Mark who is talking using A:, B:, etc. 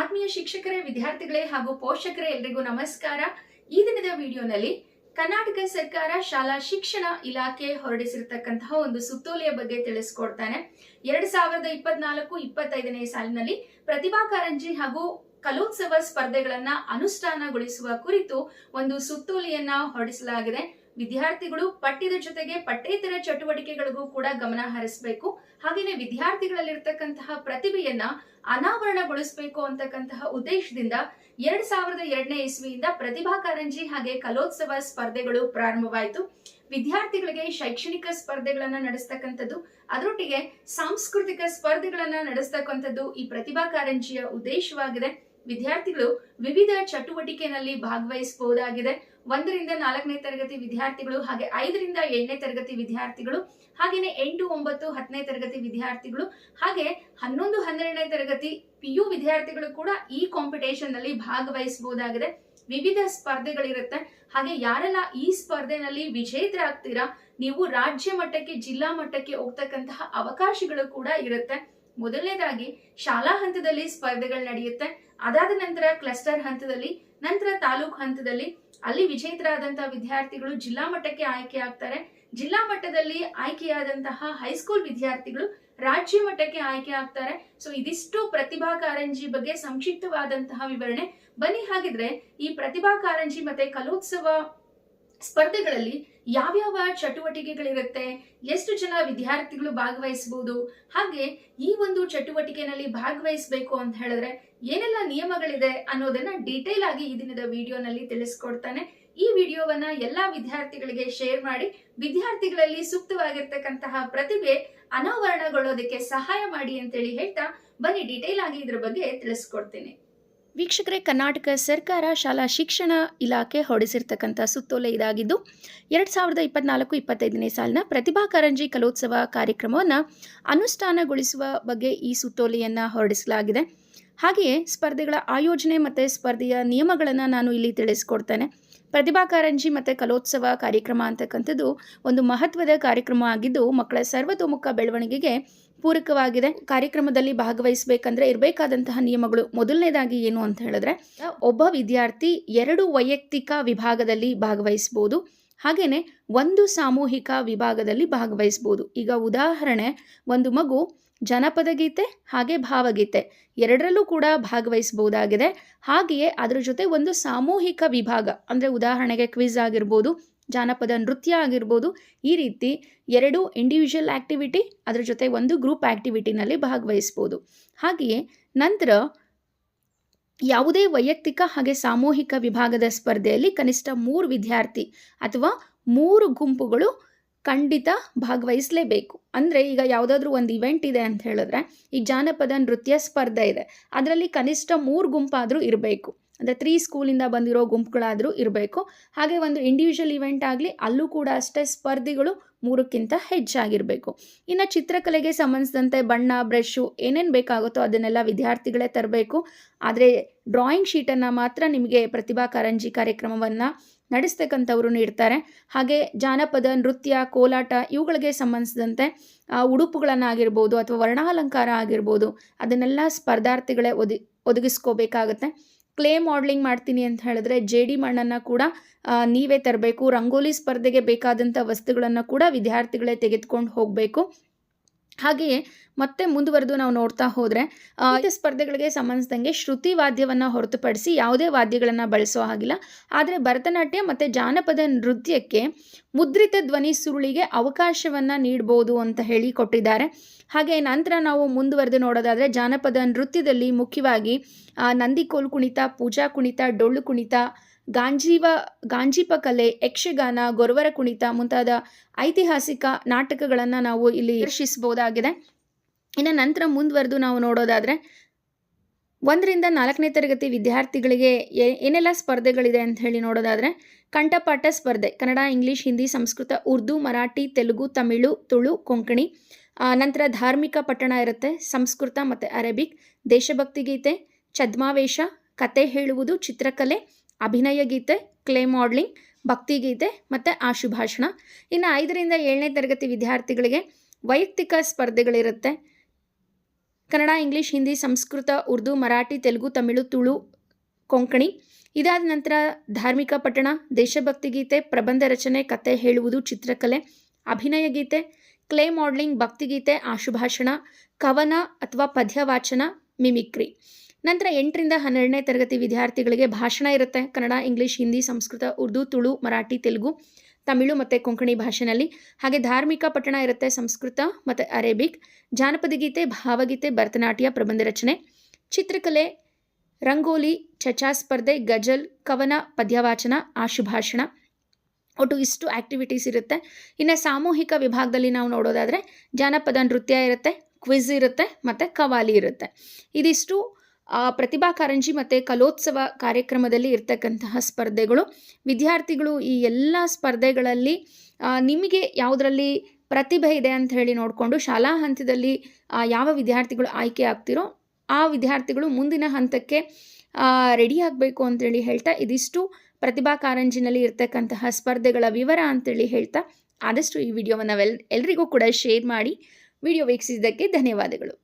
A: ಆತ್ಮೀಯ ಶಿಕ್ಷಕರೇ, ವಿದ್ಯಾರ್ಥಿಗಳೇ ಹಾಗೂ ಪೋಷಕರೇ ಎಲ್ರಿಗೂ ನಮಸ್ಕಾರ. ಈ ದಿನದ ವಿಡಿಯೋನಲ್ಲಿ ಕರ್ನಾಟಕ ಸರ್ಕಾರ ಶಾಲಾ ಶಿಕ್ಷಣ ಇಲಾಖೆ ಹೊರಡಿಸಿರ್ತಕ್ಕಂತಹ ಒಂದು ಸುತ್ತೋಲೆಯ ಬಗ್ಗೆ ತಿಳಿಸ್ಕೊಡ್ತಾನೆ. ಎರಡ್ ಸಾವಿರದ ಇಪ್ಪತ್ನಾಲ್ಕು, ಇಪ್ಪತ್ತೈದನೇ ಸಾಲಿನಲ್ಲಿ ಪ್ರತಿಭಾ ಕಾರಂಜಿ ಹಾಗೂ ಕಲೋತ್ಸವ ಸ್ಪರ್ಧೆಗಳನ್ನ ಅನುಷ್ಠಾನಗೊಳಿಸುವ ಕುರಿತು ಒಂದು ಸುತ್ತೋಲೆಯನ್ನ ಹೊರಡಿಸಲಾಗಿದೆ. ವಿದ್ಯಾರ್ಥಿಗಳು ಪಠ್ಯದ ಜೊತೆಗೆ ಪಠ್ಯೇತರ ಚಟುವಟಿಕೆಗಳಿಗೂ ಕೂಡ ಗಮನ ಹರಿಸಬೇಕು. ಹಾಗೆಯೇ ವಿದ್ಯಾರ್ಥಿಗಳಲ್ಲಿರ್ತಕ್ಕಂತಹ ಪ್ರತಿಭೆಯನ್ನ ಅನಾವರಣಗೊಳಿಸಬೇಕು ಅಂತಕ್ಕಂತಹ ಉದ್ದೇಶದಿಂದ ಎರಡ್ ಸಾವಿರದ ಎರಡನೇ ಇಸ್ವಿಯಿಂದ ಪ್ರತಿಭಾ ಕಾರಂಜಿ ಹಾಗೆ ಕಲೋತ್ಸವ ಸ್ಪರ್ಧೆಗಳು ಪ್ರಾರಂಭವಾಯಿತು. ವಿದ್ಯಾರ್ಥಿಗಳಿಗೆ ಶೈಕ್ಷಣಿಕ ಸ್ಪರ್ಧೆಗಳನ್ನ ನಡೆಸ್ತಕ್ಕಂಥದ್ದು, ಅದರೊಟ್ಟಿಗೆ ಸಾಂಸ್ಕೃತಿಕ ಸ್ಪರ್ಧೆಗಳನ್ನ ನಡೆಸ್ತಕ್ಕಂಥದ್ದು ಈ ಪ್ರತಿಭಾ ಕಾರಂಜಿಯ ಉದ್ದೇಶವಾಗಿದೆ. ವಿದ್ಯಾರ್ಥಿಗಳು ವಿವಿಧ ಚಟುವಟಿಕೆಯಲ್ಲಿ ಭಾಗವಹಿಸಬಹುದಾಗಿದೆ. ಒಂದರಿಂದ ನಾಲ್ಕನೇ ತರಗತಿ ವಿದ್ಯಾರ್ಥಿಗಳು ಹಾಗೆ ಐದರಿಂದ ಏಳನೇ ತರಗತಿ ವಿದ್ಯಾರ್ಥಿಗಳು ಹಾಗೆಯೇ ಎಂಟು, ಒಂಬತ್ತು, ಹತ್ತನೇ ತರಗತಿ ವಿದ್ಯಾರ್ಥಿಗಳು, ಹಾಗೆ ಹನ್ನೊಂದು, ಹನ್ನೆರಡನೇ ತರಗತಿ ಪಿ ಯು ವಿದ್ಯಾರ್ಥಿಗಳು ಕೂಡ ಈ ಕಾಂಪಿಟೇಷನ್ನಲ್ಲಿ ಭಾಗವಹಿಸಬಹುದಾಗಿದೆ. ವಿವಿಧ ಸ್ಪರ್ಧೆಗಳಿರುತ್ತೆ. ಹಾಗೆ ಯಾರೆಲ್ಲ ಈ ಸ್ಪರ್ಧೆನಲ್ಲಿ ವಿಜೇತರಾಗ್ತೀರಾ, ನೀವು ರಾಜ್ಯ ಮಟ್ಟಕ್ಕೆ, ಜಿಲ್ಲಾ ಮಟ್ಟಕ್ಕೆ ಹೋಗ್ತಕ್ಕಂತಹ ಅವಕಾಶಗಳು ಕೂಡ ಇರುತ್ತೆ. ಮೊದಲನೇದಾಗಿ, ಶಾಲಾ ಹಂತದಲ್ಲಿ ಸ್ಪರ್ಧೆಗಳು ನಡೆಯುತ್ತೆ. ಅದಾದ ನಂತರ ಕ್ಲಸ್ಟರ್ ಹಂತದಲ್ಲಿ, ನಂತರ ತಾಲೂಕ್ ಹಂತದಲ್ಲಿ, ಅಲ್ಲಿ ವಿಜೇತರಾದಂತಹ ವಿದ್ಯಾರ್ಥಿಗಳು ಜಿಲ್ಲಾ ಮಟ್ಟಕ್ಕೆ ಆಯ್ಕೆ ಆಗ್ತಾರೆ. ಜಿಲ್ಲಾ ಮಟ್ಟದಲ್ಲಿ ಆಯ್ಕೆಯಾದಂತಹ ಹೈಸ್ಕೂಲ್ ವಿದ್ಯಾರ್ಥಿಗಳು ರಾಜ್ಯ ಮಟ್ಟಕ್ಕೆ ಆಯ್ಕೆ ಆಗ್ತಾರೆ. ಸೊ ಇದಿಷ್ಟು ಪ್ರತಿಭಾ ಕಾರಂಜಿ ಬಗ್ಗೆ ಸಂಕ್ಷಿಪ್ತವಾದಂತಹ ವಿವರಣೆ. ಬನ್ನಿ ಹಾಗಿದ್ರೆ, ಈ ಪ್ರತಿಭಾ ಕಾರಂಜಿ ಮತ್ತೆ ಕಲೋತ್ಸವ ಸ್ಪರ್ಧೆಗಳಲ್ಲಿ ಯಾವ್ಯಾವ ಚಟುವಟಿಕೆಗಳಿರುತ್ತೆ, ಎಷ್ಟು ಜನ ವಿದ್ಯಾರ್ಥಿಗಳು ಭಾಗವಹಿಸಬಹುದು ಹಾಗೆ ಈ ಒಂದು ಚಟುವಟಿಕೆನಲ್ಲಿ ಭಾಗವಹಿಸಬೇಕು ಅಂತ ಹೇಳಿದ್ರೆ ಏನೆಲ್ಲ ನಿಯಮಗಳಿದೆ ಅನ್ನೋದನ್ನ ಡೀಟೇಲ್ ಆಗಿ ಈ ದಿನದ ವಿಡಿಯೋನಲ್ಲಿ ತಿಳಿಸ್ಕೊಡ್ತಾನೆ. ಈ ವಿಡಿಯೋವನ್ನ ಎಲ್ಲಾ ವಿದ್ಯಾರ್ಥಿಗಳಿಗೆ ಶೇರ್ ಮಾಡಿ, ವಿದ್ಯಾರ್ಥಿಗಳಲ್ಲಿ ಸೂಕ್ತವಾಗಿರ್ತಕ್ಕಂತಹ ಪ್ರತಿಭೆ ಅನಾವರಣಗೊಳ್ಳೋದಕ್ಕೆ ಸಹಾಯ ಮಾಡಿ ಅಂತೇಳಿ ಹೇಳ್ತಾ, ಬನ್ನಿ ಡೀಟೇಲ್ ಆಗಿ ಇದ್ರ ಬಗ್ಗೆ ತಿಳಿಸ್ಕೊಡ್ತೇನೆ. ವೀಕ್ಷಕರೇ, ಕರ್ನಾಟಕ ಸರ್ಕಾರ ಶಾಲಾ ಶಿಕ್ಷಣ ಇಲಾಖೆ ಹೊರಡಿಸಿರ್ತಕ್ಕಂಥ ಸುತ್ತೋಲೆ ಇದಾಗಿದ್ದು, ಎರಡು ಸಾವಿರದ ಇಪ್ಪತ್ನಾಲ್ಕು ಇಪ್ಪತ್ತೈದನೇ ಸಾಲಿನ ಪ್ರತಿಭಾ ಕಾರಂಜಿ ಕಲೋತ್ಸವ ಕಾರ್ಯಕ್ರಮವನ್ನು ಅನುಷ್ಠಾನಗೊಳಿಸುವ ಬಗ್ಗೆ ಈ ಸುತ್ತೋಲೆಯನ್ನು ಹೊರಡಿಸಲಾಗಿದೆ. ಹಾಗೆಯೇ, ಸ್ಪರ್ಧೆಗಳ ಆಯೋಜನೆ ಮತ್ತು ಸ್ಪರ್ಧೆಯ ನಿಯಮಗಳನ್ನು ನಾನು ಇಲ್ಲಿ ತಿಳಿಸ್ಕೊಡ್ತೇನೆ. ಪ್ರತಿಭಾ ಕಾರಂಜಿ ಮತ್ತು ಕಲೋತ್ಸವ ಕಾರ್ಯಕ್ರಮ ಅಂತಕ್ಕಂಥದ್ದು ಒಂದು ಮಹತ್ವದ ಕಾರ್ಯಕ್ರಮ ಆಗಿದ್ದು, ಮಕ್ಕಳ ಸರ್ವತೋಮುಖ ಬೆಳವಣಿಗೆಗೆ ಪೂರಕವಾಗಿದೆ. ಕಾರ್ಯಕ್ರಮದಲ್ಲಿ ಭಾಗವಹಿಸಬೇಕಂದ್ರೆ ಇರಬೇಕಾದಂತಹ ನಿಯಮಗಳು. ಮೊದಲನೇದಾಗಿ ಏನು ಅಂತ ಹೇಳಿದ್ರೆ, ಒಬ್ಬ ವಿದ್ಯಾರ್ಥಿ ಎರಡು ವೈಯಕ್ತಿಕ ವಿಭಾಗದಲ್ಲಿ ಭಾಗವಹಿಸಬಹುದು. ಹಾಗೆಯೇ ಒಂದು ಸಾಮೂಹಿಕ ವಿಭಾಗದಲ್ಲಿ ಭಾಗವಹಿಸಬಹುದು. ಈಗ ಉದಾಹರಣೆ, ಒಂದು ಮಗು ಜನಪದ ಗೀತೆ, ಹಾಗೆ ಭಾವಗೀತೆ ಎರಡರಲ್ಲೂ ಕೂಡ ಭಾಗವಹಿಸಬಹುದಾಗಿದೆ. ಹಾಗೆಯೇ ಅದರ ಜೊತೆ ಒಂದು ಸಾಮೂಹಿಕ ವಿಭಾಗ, ಅಂದರೆ ಉದಾಹರಣೆಗೆ ಕ್ವಿಜ್ ಆಗಿರ್ಬೋದು ಜಾನಪದ ನೃತ್ಯ ಆಗಿರ್ಬೋದು, ಈ ರೀತಿ ಎರಡು ಇಂಡಿವಿಜುವಲ್ ಆ್ಯಕ್ಟಿವಿಟಿ ಅದರ ಜೊತೆ ಒಂದು ಗ್ರೂಪ್ ಆ್ಯಕ್ಟಿವಿಟಿನಲ್ಲಿ ಭಾಗವಹಿಸ್ಬೋದು. ಹಾಗೆಯೇ ನಂತರ ಯಾವುದೇ ವೈಯಕ್ತಿಕ ಹಾಗೆ ಸಾಮೂಹಿಕ ವಿಭಾಗದ ಸ್ಪರ್ಧೆಯಲ್ಲಿ ಕನಿಷ್ಠ ಮೂರು ವಿದ್ಯಾರ್ಥಿ ಅಥವಾ ಮೂರು ಗುಂಪುಗಳು ಖಂಡಿತ ಭಾಗವಹಿಸಲೇಬೇಕು. ಅಂದರೆ ಈಗ ಯಾವುದಾದ್ರೂ ಒಂದು ಇವೆಂಟ್ ಇದೆ ಅಂತ ಹೇಳಿದ್ರೆ, ಈ ಜಾನಪದ ನೃತ್ಯ ಸ್ಪರ್ಧೆ ಇದೆ. ಅದರಲ್ಲಿ ಕನಿಷ್ಠ ಮೂರು ಗುಂಪಾದರೂ ಇರಬೇಕು. ಅಂದರೆ ತ್ರೀ ಸ್ಕೂಲಿಂದ ಬಂದಿರೋ ಗುಂಪುಗಳಾದರೂ ಇರಬೇಕು. ಹಾಗೆ ಒಂದು ಇಂಡಿವಿಜುವಲ್ ಇವೆಂಟ್ ಆಗಲಿ ಅಲ್ಲೂ ಕೂಡ ಅಷ್ಟೇ ಸ್ಪರ್ಧಿಗಳು ಮೂರಕ್ಕಿಂತ ಹೆಚ್ಚಾಗಿರಬೇಕು. ಇನ್ನು ಚಿತ್ರಕಲೆಗೆ ಸಂಬಂಧಿಸಿದಂತೆ ಬಣ್ಣ, ಬ್ರಷು ಏನೇನು ಬೇಕಾಗುತ್ತೋ ಅದನ್ನೆಲ್ಲ ವಿದ್ಯಾರ್ಥಿಗಳೇ ತರಬೇಕು. ಆದರೆ ಡ್ರಾಯಿಂಗ್ ಶೀಟನ್ನು ಮಾತ್ರ ನಿಮಗೆ ಪ್ರತಿಭಾ ಕಾರಂಜಿ ಕಾರ್ಯಕ್ರಮವನ್ನು ನಡೆಸ್ತಕ್ಕಂಥವ್ರು ನೀಡ್ತಾರೆ. ಹಾಗೆ ಜಾನಪದ, ನೃತ್ಯ, ಕೋಲಾಟ ಇವುಗಳಿಗೆ ಸಂಬಂಧಿಸಿದಂತೆ ಉಡುಪುಗಳನ್ನಾಗಿರ್ಬೋದು ಅಥವಾ ವರ್ಣಾಲಂಕಾರ ಆಗಿರ್ಬೋದು ಅದನ್ನೆಲ್ಲ ಸ್ಪರ್ಧಾರ್ಥಿಗಳೇ ಒದಿ, ಒದಗಿಸ್ಕೋಬೇಕಾಗತ್ತೆ. ಕ್ಲೇ ಮಾಡಲಿಂಗ್ ಮಾಡ್ತೀನಿ ಅಂತ ಹೇಳಿದ್ರೆ ಜೇಡಿ ಮಣ್ಣನ್ನು ಕೂಡ ನೀವೇ ತರಬೇಕು. ರಂಗೋಲಿ ಸ್ಪರ್ಧೆಗೆ ಬೇಕಾದಂಥ ವಸ್ತುಗಳನ್ನು ಕೂಡ ವಿದ್ಯಾರ್ಥಿಗಳೇ ತೆಗೆದುಕೊಂಡು ಹೋಗಬೇಕು. ಹಾಗೆಯೇ ಮತ್ತೆ ಮುಂದುವರೆದು ನಾವು ನೋಡ್ತಾ ಹೋದರೆ ಸ್ಪರ್ಧೆಗಳಿಗೆ ಸಂಬಂಧಿಸಿದಂಗೆ ಶ್ರುತಿ ವಾದ್ಯವನ್ನು ಹೊರತುಪಡಿಸಿ ಯಾವುದೇ ವಾದ್ಯಗಳನ್ನು ಬಳಸೋ ಹಾಗಿಲ್ಲ. ಆದರೆ ಭರತನಾಟ್ಯ ಮತ್ತು ಜಾನಪದ ನೃತ್ಯಕ್ಕೆ ಮುದ್ರಿತ ಧ್ವನಿ ಸುರುಳಿಗೆ ಅವಕಾಶವನ್ನು ನೀಡ್ಬೋದು ಅಂತ ಹೇಳಿ ಕೊಟ್ಟಿದ್ದಾರೆ. ಹಾಗೆ ನಂತರ ನಾವು ಮುಂದುವರೆದು ನೋಡೋದಾದರೆ ಜಾನಪದ ನೃತ್ಯದಲ್ಲಿ ಮುಖ್ಯವಾಗಿ ನಂದಿಕೋಲ್ ಕುಣಿತ, ಪೂಜಾ ಕುಣಿತ, ಡೊಳ್ಳು ಕುಣಿತ ಗಾಂಜೀವ, ಗಾಂಜೀಪ ಕಲೆ, ಯಕ್ಷಗಾನ, ಗೊರವರ ಕುಣಿತ ಮುಂತಾದ ಐತಿಹಾಸಿಕ ನಾಟಕಗಳನ್ನು ನಾವು ಇಲ್ಲಿ ದರ್ಶಿಸಬಹುದಾಗಿದೆ. ಇನ್ನು ನಂತರ ಮುಂದುವರೆದು ನಾವು ನೋಡೋದಾದರೆ, ಒಂದರಿಂದ ನಾಲ್ಕನೇ ತರಗತಿ ವಿದ್ಯಾರ್ಥಿಗಳಿಗೆ ಏನೆಲ್ಲ ಸ್ಪರ್ಧೆಗಳಿದೆ ಅಂತ ಹೇಳಿ ನೋಡೋದಾದರೆ, ಕಂಠಪಾಠ ಸ್ಪರ್ಧೆ, ಕನ್ನಡ, ಇಂಗ್ಲೀಷ್, ಹಿಂದಿ, ಸಂಸ್ಕೃತ, ಉರ್ದು, ಮರಾಠಿ, ತೆಲುಗು, ತಮಿಳು, ತುಳು, ಕೊಂಕಣಿ ನಂತರ ಧಾರ್ಮಿಕ ಪಠಣ ಇರುತ್ತೆ, ಸಂಸ್ಕೃತ ಮತ್ತು ಅರೇಬಿಕ್, ದೇಶಭಕ್ತಿ ಗೀತೆ, ಛದ್ಮಾವೇಶ, ಕತೆ ಹೇಳುವುದು, ಚಿತ್ರಕಲೆ ಅಭಿನಯ ಗೀತೆ, ಕ್ಲೇ ಮಾಡ್ಲಿಂಗ್ ಭಕ್ತಿಗೀತೆ ಮತ್ತು ಆಶುಭಾಷಣ ಇನ್ನು ಐದರಿಂದ ಏಳನೇ ತರಗತಿ ವಿದ್ಯಾರ್ಥಿಗಳಿಗೆ ವೈಯಕ್ತಿಕ ಸ್ಪರ್ಧೆಗಳಿರುತ್ತೆ. ಕನ್ನಡ, ಇಂಗ್ಲೀಷ್, ಹಿಂದಿ, ಸಂಸ್ಕೃತ, ಉರ್ದು, ಮರಾಠಿ, ತೆಲುಗು, ತಮಿಳು, ತುಳು, ಕೊಂಕಣಿ. ಇದಾದ ನಂತರ ಧಾರ್ಮಿಕ ಪಠಣ, ದೇಶಭಕ್ತಿ ಗೀತೆ, ಪ್ರಬಂಧ ರಚನೆ, ಕತೆ ಹೇಳುವುದು, ಚಿತ್ರಕಲೆ, ಅಭಿನಯ ಗೀತೆ, ಕ್ಲೇ ಮಾಡಲಿಂಗ್ ಭಕ್ತಿಗೀತೆ ಆಶುಭಾಷಣ ಕವನ ಅಥವಾ ಪದ್ಯವಾಚನ, ಮಿಮಿಕ್ರಿ. ನಂತರ ಎಂಟರಿಂದ ಹನ್ನೆರಡನೇ ತರಗತಿ ವಿದ್ಯಾರ್ಥಿಗಳಿಗೆ ಭಾಷಣ ಇರುತ್ತೆ. ಕನ್ನಡ, ಇಂಗ್ಲೀಷ್, ಹಿಂದಿ, ಸಂಸ್ಕೃತ, ಉರ್ದು, ತುಳು, ಮರಾಠಿ, ತೆಲುಗು, ತಮಿಳು ಮತ್ತು ಕೊಂಕಣಿ ಭಾಷೆನಲ್ಲಿ. ಹಾಗೆ ಧಾರ್ಮಿಕ ಪಠಣ ಇರುತ್ತೆ ಸಂಸ್ಕೃತ ಮತ್ತು ಅರೇಬಿಕ್, ಜಾನಪದ ಗೀತೆ, ಭಾವಗೀತೆ, ಭರತನಾಟ್ಯ, ಪ್ರಬಂಧ ರಚನೆ, ಚಿತ್ರಕಲೆ, ರಂಗೋಲಿ ಚಚಾ ಸ್ಪರ್ಧೆ, ಗಜಲ್, ಕವನ, ಪದ್ಯವಾಚನ, ಆಶುಭಾಷಣ. ಒಟ್ಟು ಇಷ್ಟು ಆ್ಯಕ್ಟಿವಿಟೀಸ್ ಇರುತ್ತೆ. ಇನ್ನು ಸಾಮೂಹಿಕ ವಿಭಾಗದಲ್ಲಿ ನಾವು ನೋಡೋದಾದರೆ ಜಾನಪದ ನೃತ್ಯ ಇರುತ್ತೆ ಕ್ವಿಝ್ ಇರುತ್ತೆ ಮತ್ತು ಕವಾಲಿ ಇರುತ್ತೆ. ಇದಿಷ್ಟು ಪ್ರತಿಭಾ ಕಾರಂಜಿ ಮತ್ತು ಕಲೋತ್ಸವ ಕಾರ್ಯಕ್ರಮದಲ್ಲಿ ಇರ್ತಕ್ಕಂತಹ ಸ್ಪರ್ಧೆಗಳು. ವಿದ್ಯಾರ್ಥಿಗಳು ಈ ಎಲ್ಲ ಸ್ಪರ್ಧೆಗಳಲ್ಲಿ ನಿಮಗೆ ಯಾವುದರಲ್ಲಿ ಪ್ರತಿಭೆ ಇದೆ ಅಂತ ಹೇಳಿ ನೋಡಿಕೊಂಡು ಶಾಲಾ ಹಂತದಲ್ಲಿ ಯಾವ ವಿದ್ಯಾರ್ಥಿಗಳು ಆಯ್ಕೆ ಆಗ್ತಿರೋ ಆ ವಿದ್ಯಾರ್ಥಿಗಳು ಮುಂದಿನ ಹಂತಕ್ಕೆ ರೆಡಿ ಆಗಬೇಕು ಅಂತೇಳಿ ಹೇಳ್ತಾ ಇದಿಷ್ಟು ಪ್ರತಿಭಾ ಕಾರಂಜಿನಲ್ಲಿ ಇರ್ತಕ್ಕಂತಹ ಸ್ಪರ್ಧೆಗಳ ವಿವರ ಅಂತೇಳಿ ಹೇಳ್ತಾ ಆದಷ್ಟು ಈ ವಿಡಿಯೋವನ್ನು ಎಲ್ ಎಲ್ರಿಗೂ ಕೂಡ ಶೇರ್ ಮಾಡಿ. ವಿಡಿಯೋ ವೀಕ್ಷಿಸಿದ್ದಕ್ಕೆ ಧನ್ಯವಾದಗಳು.